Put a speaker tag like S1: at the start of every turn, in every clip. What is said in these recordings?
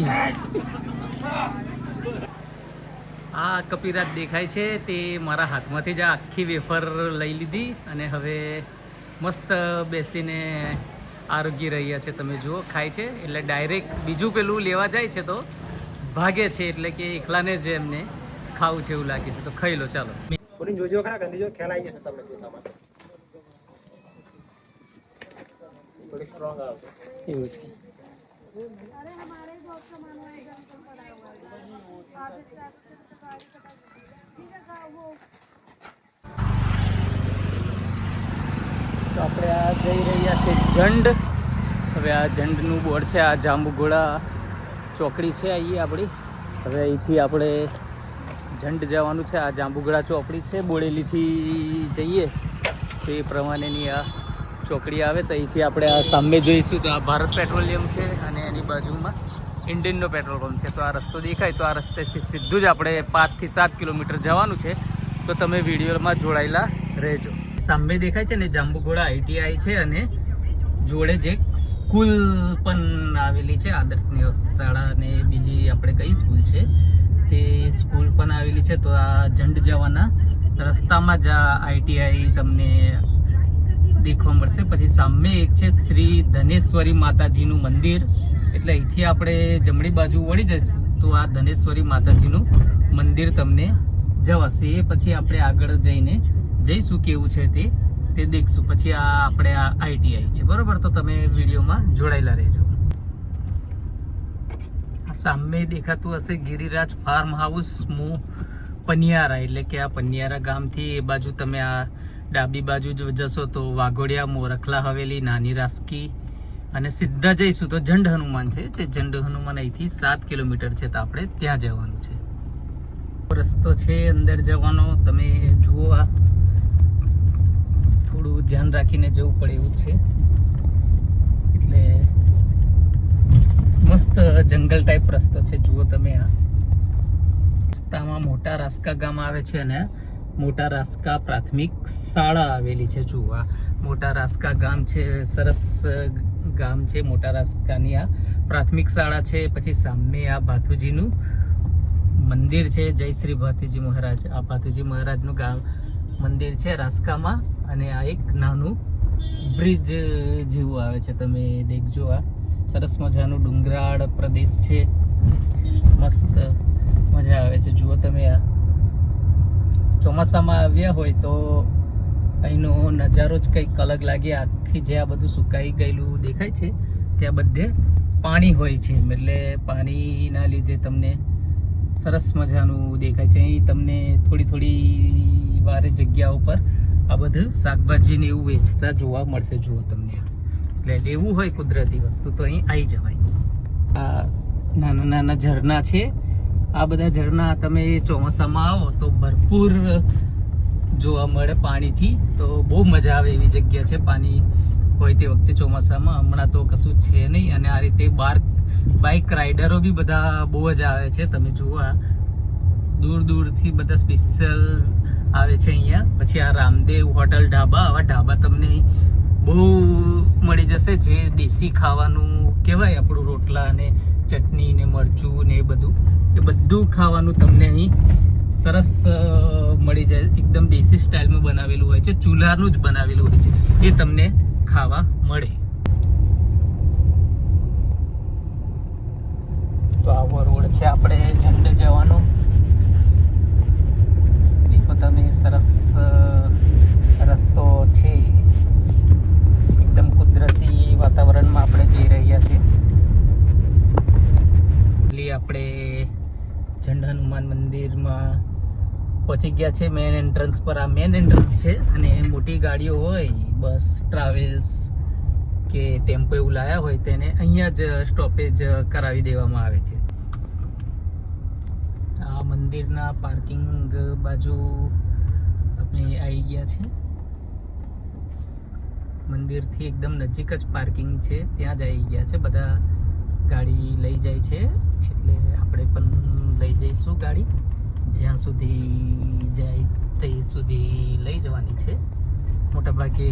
S1: ઈ. આ કપિરાત દેખાય છે તે મારા હાથમાંથી જ આખી વેફર લઈ લીધી અને હવે મસ્ત બેસીને આરોગી રહ્યા છે તમે જુઓ ખાય છે. એટલે ડાયરેક્ટ બીજું પેલું લેવા જાય છે તો ભાગે છે એટલે કે એકલાને જ એમને ખાવું છે એવું લાગે છે. તો ખાઈ લો ચાલો.
S2: જોજો ખરા ગંદી જો ખ્યાલ આવી જશે તમને જોતામાં થોડી સ્ટ્રોંગ આવશે
S1: એવું છે.
S3: अरे हमारे बहुत सामान वाले जंगल पड़ा हुआ है आप इससे आपके सफारी का ठीक है का वो
S1: તો આપણે આ જઈ રહ્યા છે જંડ હવે આ જંડનું બોર્ડ છે આ જાંબુઘોડા ચોકડી છે અહીં આપણી હવે અહીંથી આપણે જંડ જવાનું છે આ જાંબુઘોડા ચોકડી છે બોડેલીથી જઈએ તો એ પ્રમાણેની આ ચોકડી આવે તો અહીંથી આપણે આ સામે જોઈશું. તો આ ભારત પેટ્રોલિયમ છે અને એની બાજુમાં ઇન્ડિયનનો પેટ્રોલ પંપ છે. તો આ રસ્તો દેખાય. તો આ રસ્તે સીધું જ આપણે પાંચથી સાત કિલોમીટર જવાનું છે. તો તમે વિડીયોમાં જોડાયેલા રહેજો. સામે દેખાય છે ને જાંબુઘોડા આઈટીઆઈ છે અને જોડે જે સ્કૂલ પણ આવેલી છે આદર્શ નિવાસી શાળા અને બીજી આપણે કઈ સ્કૂલ છે, તે સ્કૂલ પણ આવેલી છે. તો આ જંડ જવાના રસ્તામાં જ આઈટીઆઈ તમને દેખવા મળશે. પછી સામે એક છે શ્રી ધનેશ્વરી માતાજીનું મંદિર. એટલે અહીંથી આપણે જમણી બાજુ વળી જઈશું. તો આ ધનેશ્વરી માતાજીનું મંદિર તમને જવાશે. એ પછી આપણે આગળ જઈને જઈશું કેવું છે તે તે દેખશું. પછી આ આપણે આ આઈટીઆઈ છે. બરોબર? તો તમે વિડીયોમાં જોડાયેલા રહેજો. સામે દેખાતું હશે ગિરિરાજ ફાર્મ હાઉસ, મુ પનિયારા. એટલે કે આ પનિયારા ગામથી એ બાજુ તમે આ ડાબી બાજુ જો જશો તો વાઘોડિયા, મોરખલા, હવેલી, નાની રાસકી અને સીધા જઈશું તો જંડ હનુમાન છે, જે જંડ હનુમાન અહીંથી સાત કિલોમીટર છે તો આપણે ત્યાં જવાનું છે. રસ્તો છે અંદર જવાનો, તમે જુઓ આ. થોડું ધ્યાન રાખીને જવું પડે એવું છે. એટલે મસ્ત જંગલ ટાઈપ રસ્તો છે, જુઓ તમે આ. રસ્તામાં મોટા રાસકા ગામ આવે છે અને મોટા રાસ્કા પ્રાથમિક શાળા આવેલી છે આ. મોટા રાસ્કા ગામ છે, સરસ ગામ છે, મોટા રાસ્કાની આ પ્રાથમિક શાળા છે. પછી સામે આ ભાથુજીનું મંદિર છે, જય શ્રી ભાતીજી મહારાજ. આ ભાથુજી મહારાજનું ગામ મંદિર છે રાસ્કામાં અને આ એક નાનું બ્રિજ જેવું આવે છે, તમે દેખજો આ. સરસ મજાનું ડુંગરાળ પ્રદેશ છે. મસ્ત મજા આવે છે, જુઓ તમે આ. ચોમાસામાં આવ્યા હોય તો અહીંનો નજારો જ કંઈક અલગ લાગે. આખી જે આ બધું સુકાઈ ગયેલું દેખાય છે, ત્યાં બધે પાણી હોય છે. એટલે પાણીના લીધે તમને સરસ મજાનું દેખાય છે. અહીં તમને થોડી થોડી વારે જગ્યા ઉપર આ બધું શાકભાજીને એવું વેચતા જોવા મળશે. જુઓ તમને. એટલે લેવું હોય કુદરતી વસ્તુ તો અહીં આવી જવાય. આ નાના નાના ઝરણા છે. આ બધા ઝરણા તમે ચોમાસામાં આવો તો ભરપૂર જોવા મળે પાણીથી. તો બહુ મજા આવે એવી જગ્યા છે પાણી હોય તે વખતે ચોમાસામાં. હમણાં તો કશું છે નહીં. અને આ રીતે બાર બાઇક રાઇડરો બી બધા બહુ જ આવે છે. તમે જોવા દૂર દૂરથી બધા સ્પેશિયલ આવે છે અહીંયા. પછી આ રામદેવ હોટલ ઢાબા. આવા ઢાબા તમને બહુ મળી જશે. જે દેશી ખાવાનું કહેવાય આપણું રોટલા અને ચટણી ને મરચું ને એ બધું. એ બધું ખાવાનું તમને અહીં સરસ મળી જાય. એકદમ દેશી સ્ટાઇલમાં બનાવેલું હોય છે. ચૂલાનું જ બનાવેલું હોય છે. એ તમને ખાવા મળે. તો આવો રોડ છે આપણે ઝંડ જવાનો. દેખો તમે સરસ રસ્તો છે. એકદમ કુદરતી વાતાવરણમાં આપણે જઈ રહ્યા છીએ. આપણે ઝંડ હનુમાન મંદિરમાં પહોંચી ગયા છે મેન એન્ટ્રન્સ પર. આ મેન એન્ટ્રન્સ છે અને મોટી ગાડીઓ હોય બસ ટ્રાવેલ્સ કે ટેમ્પો એવું લાયા હોય તેને અહીંયા જ સ્ટોપેજ કરાવી દેવામાં આવે છે. આ મંદિરના પાર્કિંગ બાજુ આપણે આવી ગયા છે. મંદિરથી એકદમ નજીક જ પાર્કિંગ છે, ત્યાં જ આવી ગયા છે. બધા ગાડી લઈ જાય છે. એટલે આપણે પણ લઈ જઈશું ગાડી. જ્યાં સુધી જાય તે સુધી લઈ જવાની છે. મોટા ભાગે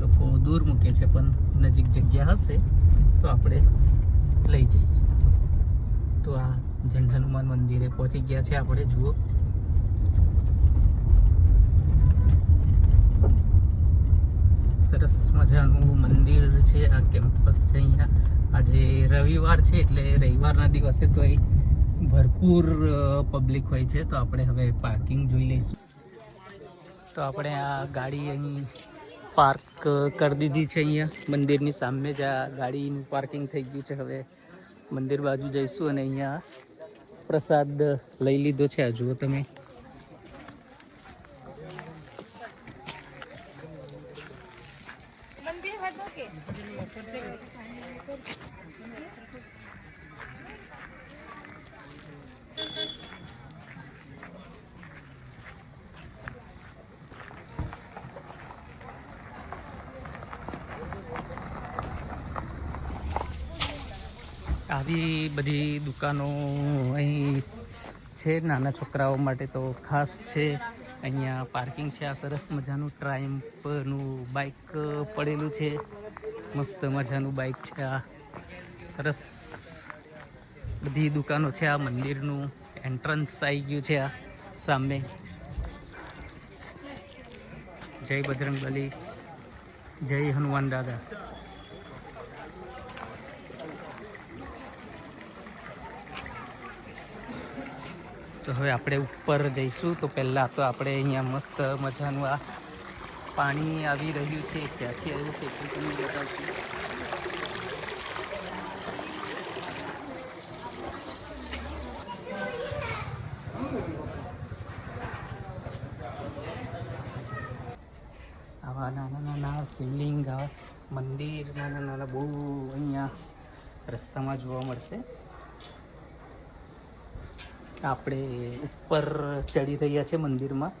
S1: લોકો દૂર મૂકે છે, પણ નજીક જગ્યા હશે તો આપણે લઈ જઈશું. તો આ જંડ હનુમાન મંદિરે પહોંચી ગયા છે આપણે, જુઓ. સરસ મજાનું મંદિર છે આ કેમ્પસ છે અહીંયા. આજે રવિવાર છે એટલે રવિવારના દિવસે તો એ ભરપૂર પબ્લિક હોય છે, તો આપણે હવે પાર્કિંગ જોઈ લઈશું. તો આપણે આ ગાડી અહીં પાર્ક કરી દીધી છે અહીંયા. મંદિરની સામે જ આ ગાડીનું પાર્કિંગ થઈ ગયું છે. હવે મંદિર બાજુ જઈશું અને અહીંયા પ્રસાદ લઈ લીધો છે. આ જુઓ તમે. આવી બધી દુકાનો અહીં છે, નાના છોકરાઓ માટે તો ખાસ છે. અહીંયા પાર્કિંગ છે, આ સરસ મજાનું ટ્રાઇમ્પનું બાઇક પડેલું છે. મસ્ત મજાનું બાઇક છે, આ સરસ બધી દુકાનો છે, આ મંદિરનું એન્ટ્રન્સ આવી ગયું છે, આ સામે. જય બજરંગબલી, જય હનુમાન દાદા. તો હવે આપણે ઉપર જઈશું. તો પહેલાં તો આપણે અહીંયા મસ્ત મજાનું આ પાણી આવી રહ્યું છે. ક્યાંથી આવ્યું છે એટલું તમને બતાવશું. આવા નાના નાના શિવલિંગ મંદિર, નાના નાના બહુ અહીંયા રસ્તામાં જોવા મળશે. આપણે ઉપર ચડી રહ્યા છે મંદિરમાં.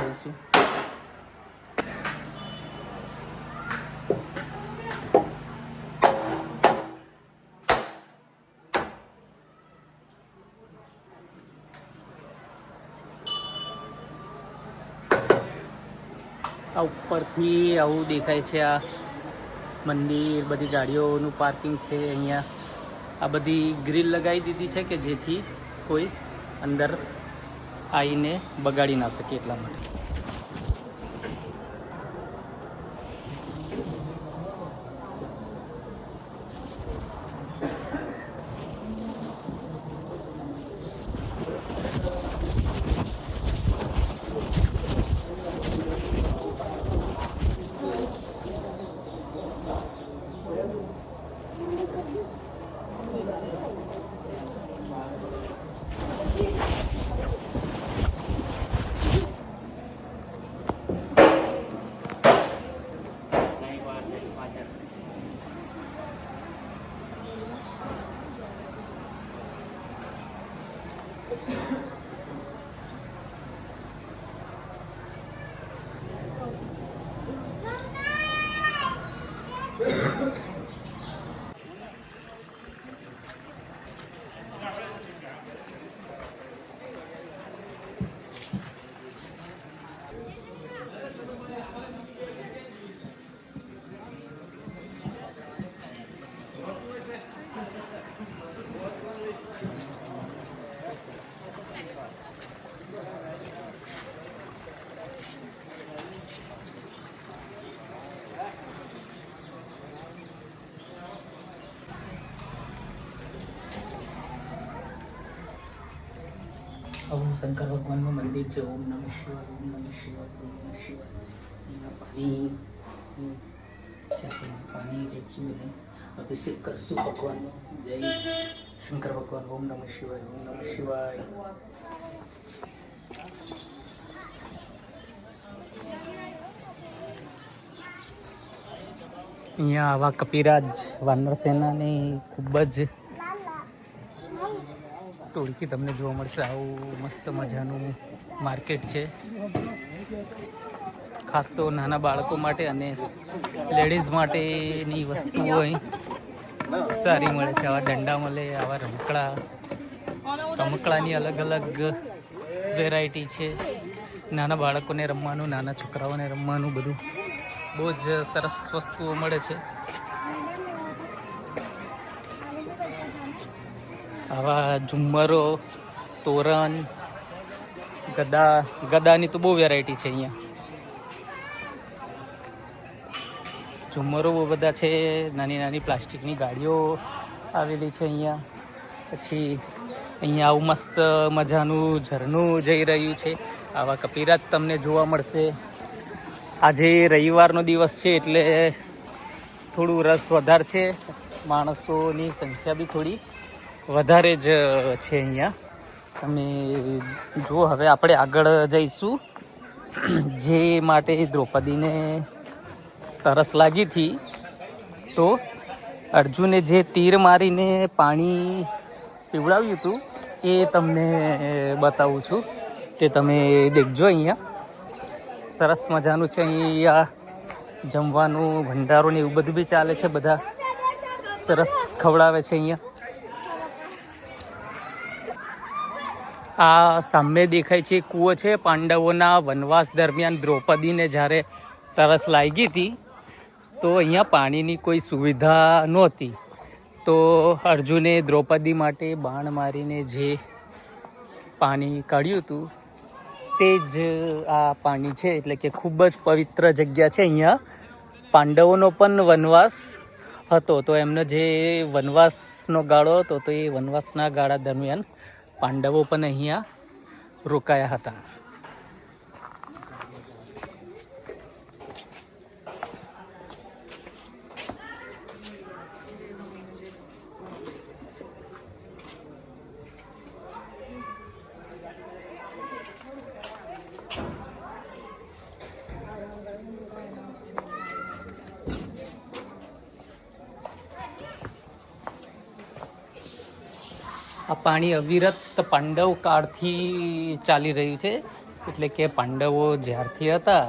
S1: દઈશું આ ઉપરથી આવું દેખાય છે આ મંદિર, બધી ગાડીઓનું પાર્કિંગ છે અહીંયા. આ બધી ગ્રીલ લગાવી દીધી છે કે જેથી કોઈ અંદર આવીને બગાડી ના શકીએ એટલા માટે ઓમ શંકર ભગવાનનું મંદિર છે, ઓમ નમઃ શિવાય, ઓમ નમઃ શિવાય, ઓમ નમઃ શિવાય. પાણી પાણી અને અભિષેક કરશું ભગવાનનો. જય શંકર ભગવાન, ઓમ નમઃ શિવાય, ઓમ નમઃ શિવાય. અહીંયા આવા કપિરાજ વાનર સેનાની ખૂબ જ ઓળખી તમને જોવા મળશે. આવું મસ્ત મજાનું માર્કેટ છે. ખાસ તો નાના બાળકો માટે અને લેડીઝ માટેની વસ્તુઓ અહીં સારી મળે છે. આવા દંડા મળે આવા રમકડા. રમકડાની અલગ અલગ વેરાયટી છે. નાના બાળકોને રમવાનું, નાના છોકરાઓને રમવાનું બધું બહુ જ સરસ વસ્તુઓ મળે છે. આવા ઝુમ્મરો, તોરણ, ગદા, ગદાની તો બહુ વેરાયટી છે અહીંયા. ઝુમ્મરો બહુ બધા છે, નાની નાની પ્લાસ્ટિકની ગાડીઓ આવેલી છે અહીંયા. પછી અહીંયા આવું મસ્ત મજાનું ઝરણું જઈ રહ્યું છે. આવા કપિરાત તમને જોવા મળશે. આજે રવિવારનો દિવસ છે એટલે થોડું રસ વધારે છે. માણસોની સંખ્યા બી થોડી વધારે જ છે અહીંયા. તમે જુઓ, હવે આપણે આગળ જઈશું. જે માટે દ્રૌપદીને તરસ લાગી હતી, તો અર્જુને જે તીર મારીને પાણી પીવડાવ્યું હતું, એ તમને બતાવું છું. તે તમે દેખજો અહીંયા. સરસ મજાનું છે અહીંયા જમવાનું ભંડારો ને એવું બધું બી ચાલે છે બધા. સરસ ખવડાવે છે અહીંયા. આ સામે દેખાય છે કૂવો છે. પાંડવોના વનવાસ દરમિયાન દ્રૌપદીને જ્યારે તરસ લાગી હતી, તો અહીંયા પાણીની કોઈ સુવિધા નહોતી. તો અર્જુને દ્રૌપદી માટે બાણ મારીને જે પાણી કાઢ્યું હતું, તે જ આ પાણી છે. એટલે કે ખૂબ જ પવિત્ર જગ્યા છે અહીંયા. પાંડવોનો પણ વનવાસ હતો. તો એમનો જે વનવાસનો ગાળો હતો, તો એ વનવાસના ગાળા દરમિયાન પાંડવો પણ અહીંયા રોકાયા હતા આ પાણી અવિરત પાંડવ કાળથી ચાલી રહ્યું છે. એટલે કે પાંડવો જ્યારથી હતા,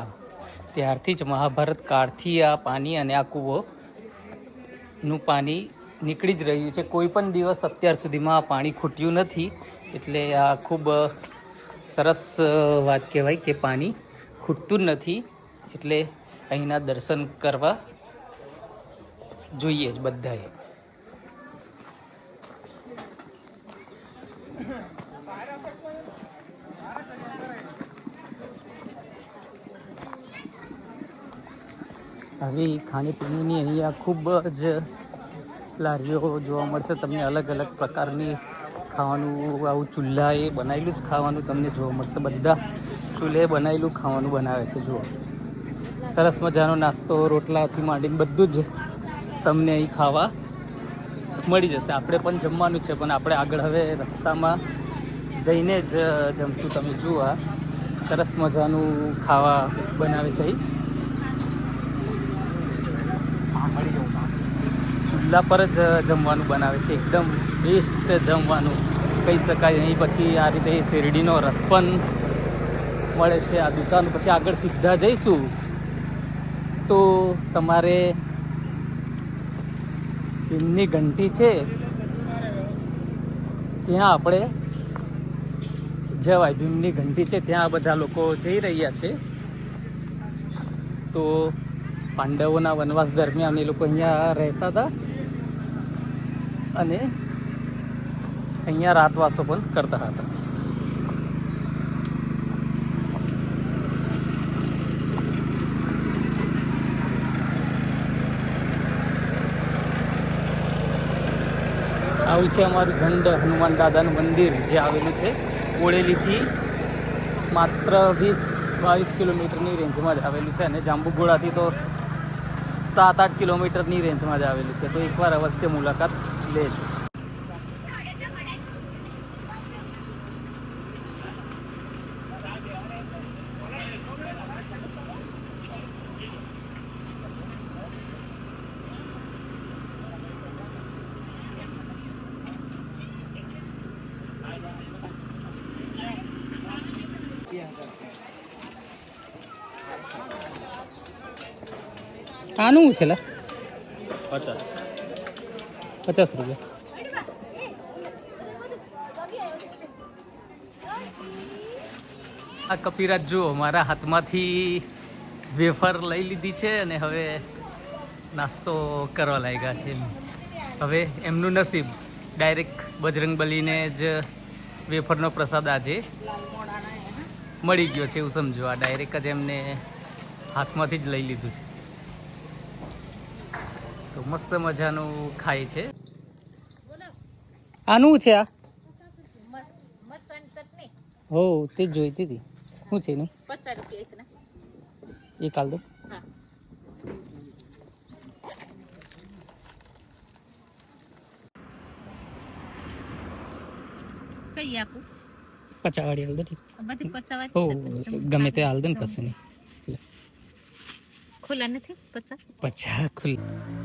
S1: ત્યારથી જ મહાભારત કાળથી આ પાણી અને આ કૂવોનું પાણી નીકળી જ રહ્યું છે. કોઈ પણ દિવસ અત્યાર સુધીમાં આ પાણી ખૂટ્યું નથી. એટલે આ ખૂબ સરસ વાત કહેવાય કે પાણી ખૂટતું નથી. એટલે અહીંના દર્શન કરવા જોઈએ જ બધાએ. આવી ખાણીપીણીની અહીંયા ખૂબ જ લારીઓ જોવા મળશે. તમને અલગ અલગ પ્રકારની ખાવાનું, આવું ચૂલ્હાએ બનાવેલું જ ખાવાનું તમને જોવા મળશે. બધા ચૂલ્હે બનાવેલું ખાવાનું બનાવે છે. જુઓ. સરસ મજાનો નાસ્તો, રોટલાથી માંડીને બધું જ તમને અહીં ખાવા મળી જશે. આપણે પણ જમવાનું છે, પણ આપણે આગળ હવે રસ્તામાં જઈને જ જમશું. તમે જુઓ સરસ મજાનું ખાવા બનાવે છે અહીં. ચૂલા પર જ જમવાનું બનાવે છે. એકદમ બેસ્ટ જમવાનું. કહી શકાય, અહીં પછી આ રીતે શેરડીનો રસ પણ મળે છે આ દુકાન. પછી આગળ સીધા જઈશું. તો તમારે ભીમની ઘંટી છે. ત્યાં આપણે જવાય. ભીમની ઘંટી છે. ત્યાં બધા લોકો જઈ રહ્યા છે. તો પાંડવોના વનવાસ દરમિયાન એ લોકો અહીંયા રહેતા હતા. અને અહીંયા રાતવાસો પણ કરતા હતા. આવું છે અમારું ઝંડ હનુમાન દાદાનું મંદિર જે આવેલું છે. ઓળેલીથી માત્ર વીસ, બાવીસ કિલોમીટરની રેન્જમાં જ આવેલું છે અને જાંબુઘોડાથી તો સાત, આઠ કિલોમીટરની રેન્જમાં જ આવેલું છે. તો એકવાર અવશ્ય મુલાકાત લે છે. આનું છે લે?
S2: અચ્છા.
S1: પચાસ રૂપિયા. આ કપિરાજ જુઓ, મારા હાથમાંથી વેફર લઈ લીધી છે અને હવે નાસ્તો કરવા લાગ્યા છે હવે એમનું નસીબ. ડાયરેક્ટ બજરંગ બલીને જ વેફરનો પ્રસાદ આજે મળી ગયો છે, એવું સમજો. આ ડાયરેક્ટ જ એમને હાથમાંથી જ લઈ લીધું છે. મસ્ત મજાનું ખાય છે. આનું છે આ? હો તે જ જોઈતી હતી. શું છે એનું?
S4: પચાસ રૂપિયા
S1: એ કાલ દો.
S4: કઈ આપું?
S1: પચાવાળી હાલ દો ઠીક. ગમે તે હાલ દો ને કશું નહીં.
S4: ખુલ્લા નથી? પચાસ?
S1: પચા ખુલ્લા.